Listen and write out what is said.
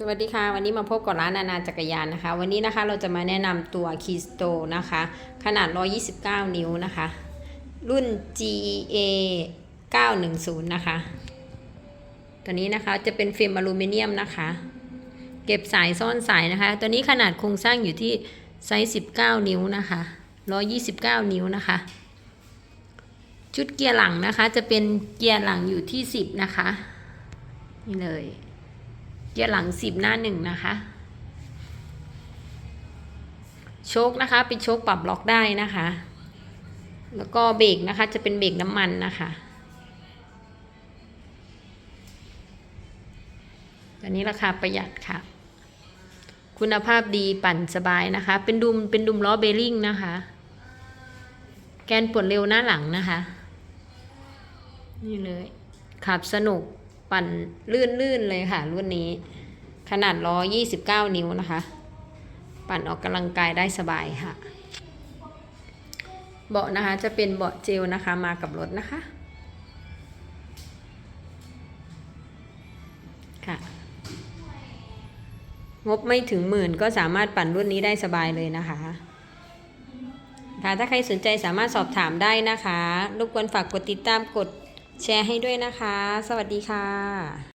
สวัสดีค่ะวันนี้มาพบกับร้านนานาจักรยานนะคะ วันนี้นะคะเราจะมาแนะนำตัว Keystone นะคะ ขนาด 129 นิ้วนะคะ รุ่น GA 910 นะคะ ตัวนี้นะคะจะเป็นฟิล์มอลูมิเนียมนะคะ เก็บสายซ่อนสายนะคะ ตัวนี้ขนาดโครงสร้างอยู่ที่ไซส์ 19 นิ้วนะคะ 129 นิ้วนะคะ ชุดเกียร์หลังนะคะจะเป็นเกียร์หลังอยู่ที่ 10 นะคะ นี่เลย เกียร์หลังสิบหน้าหนึ่งนะคะ โชคนะคะเป็นโชคปรับล็อกได้นะคะ แล้วก็เบรกนะคะจะเป็นเบรกน้ำมันนะคะอันนี้ราคาประหยัดค่ะ คุณภาพดีปั่นสบายนะคะ เป็นดุมเป็นดุมล้อเบริ่งนะคะ แกนปวดเร็วหน้าหลังนะคะ นี่เลยขับสนุกั่นลื่นๆเลยค่ะ รุ่นนี้ ขนาด129 นิ้วนะคะ ปั่นออกกำลังกายได้สบายค่ะ เบาะนะคะจะเป็นเบาะเจลนะคะมากับรถนะคะค่ะงบไม่ถึงหมื่นก็สามารถปั่นรุ่นนี้ได้สบายเลยนะคะค่ะถ้าใครสนใจสามารถสอบถามได้นะคะรบกวนฝากกดติดตามกด แชร์ให้ด้วยนะคะ สวัสดีค่ะ